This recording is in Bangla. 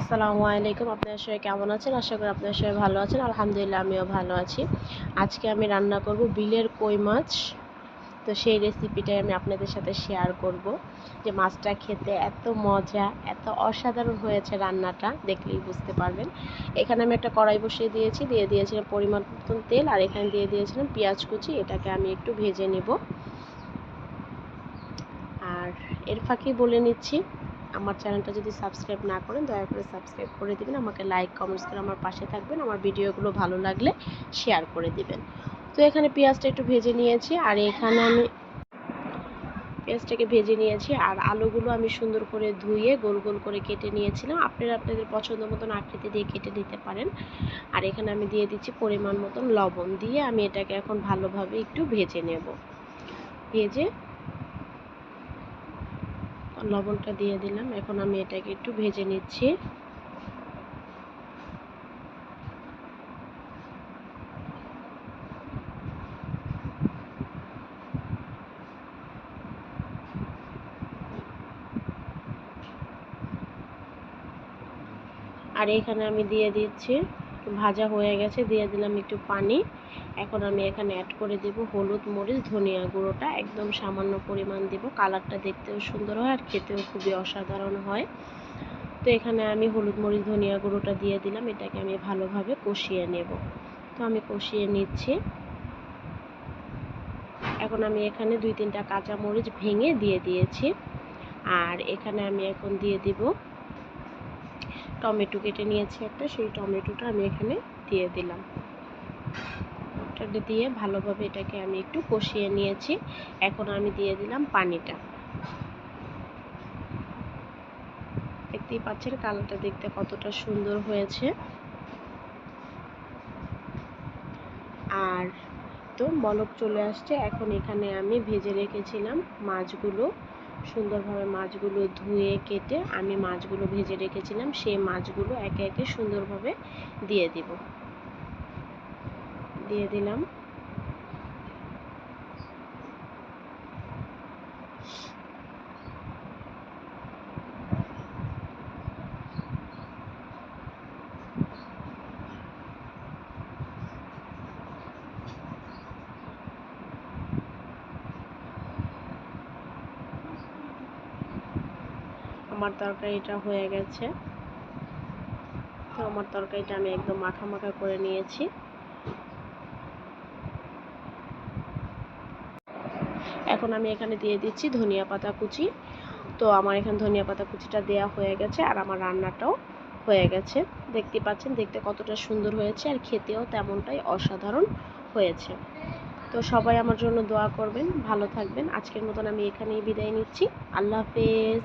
আসসালামু আলাইকুম। আপনারা সবাই কেমন আছেন? আশা করি আপনারা সবাই ভালো আছেন। আলহামদুলিল্লাহ, আমিও ভালো আছি। আজকে আমি রান্না করব বিলের কই মাছ। তো সেই রেসিপিটাই আমি আপনাদের সাথে শেয়ার করব। যে মাছটা খেতে এত মজা, এত অসাধারণ হয়েছে রান্নাটা, দেখলেই বুঝতে পারবেন। এখানে আমি একটা কড়াই বসিয়ে দিয়েছি, দিয়ে দিয়েছিলাম পরিমাণ মতন তেল, আর এখানে দিয়ে দিয়েছিলাম পেঁয়াজ কুচি। এটাকে আমি একটু ভেজে নেব। আর এর ফাঁকে বলে নিচ্ছি আমার চ্যানেলটা যদি সাবস্ক্রাইব না করেন, দয়া করে সাবস্ক্রাইব করে দিবেন, আমাকে লাইক কমেন্টস করে আমার পাশে থাকবেন, আমার ভিডিওগুলো ভালো লাগলে শেয়ার করে দিবেন। তো এখানে পেঁয়াজটা একটু ভেজে নিয়েছি, আর এখানে আমি পেঁয়াজটাকে ভেজে নিয়েছি, আর আলুগুলো আমি সুন্দর করে ধুয়ে গোল গোল করে কেটে নিয়েছিলাম। আপনারা আপনাদের পছন্দ মতন আকৃতি দিয়ে কেটে নিতে পারেন। আর এখানে আমি দিয়ে দিচ্ছি পরিমাণ মতন লবণ দিয়ে আমি এটাকে এখন ভালোভাবে একটু ভেজে নেব। ভেজে লবণটা দিয়ে দিলাম। এখন আমি এটাকে একটু ভেজে নিচ্ছি। আর এখানে আমি দিয়ে দিচ্ছি। ভাজা হয়ে গেছে, দিয়ে দিলাম একটু পানি। এখন আমি এখানে অ্যাড করে দেব হলুদ, মরিচ, ধনিয়া গুঁড়োটা। একদম সামান্য পরিমাণ দেব। কালারটা দেখতেও সুন্দর হয় আর খেতেও খুবই অসাধারণ হয়। তো এখানে আমি হলুদ, মরিচ, ধনিয়া গুঁড়োটা দিয়ে দিলাম। এটাকে আমি ভালোভাবে কষিয়ে নেব। তো আমি কষিয়ে নিচ্ছি। এখন আমি এখানে দুই তিনটা কাঁচা মরিচ ভেঙে দিয়ে দিয়েছি। আর এখানে আমি এখন দিয়ে দিব টমেটো কেটে নিয়েছি একটা। সেই টমেটোটা আমি এখানে দিয়ে দিলাম। দিয়ে ভালোভাবে এটাকে আমি একটু কষিয়ে নিয়েছি। এখন আমি দিয়ে দিলাম পানিটা। দেখতেই পাচ্ছেন কালারটা দেখতে কতটা সুন্দর হয়েছে। আর তো বলক চলে আসছে। এখন এখানে আমি ভেজে রেখেছিলাম মাছগুলো। সুন্দরভাবে মাছগুলো ধুয়ে কেটে আমি মাছগুলো ভেজে রেখেছিলাম। সেই মাছগুলো একে একে সুন্দরভাবে দিয়ে দিব। দিয়ে দিলাম। আমার তরকারিটা হয়ে গেছে। তো আমার তরকারিটা আমি একদম মাখা মাখা করে নিয়েছি। এখন আমি এখানে দিয়ে দিচ্ছি ধনিয়া পাতা কুচি। তো আমার এখানে ধনিয়া পাতা কুচিটা দেয়া হয়ে গেছে আর আমার রান্নাটাও হয়ে গেছে। দেখতে পাচ্ছেন, দেখতে কতটা সুন্দর হয়েছে আর খেতেও তেমনটাই অসাধারণ হয়েছে। তো সবাই আমার জন্য দোয়া করবেন, ভালো থাকবেন। আজকের মতন আমি এখানেই বিদায় নিচ্ছি। আল্লাহ হাফেজ।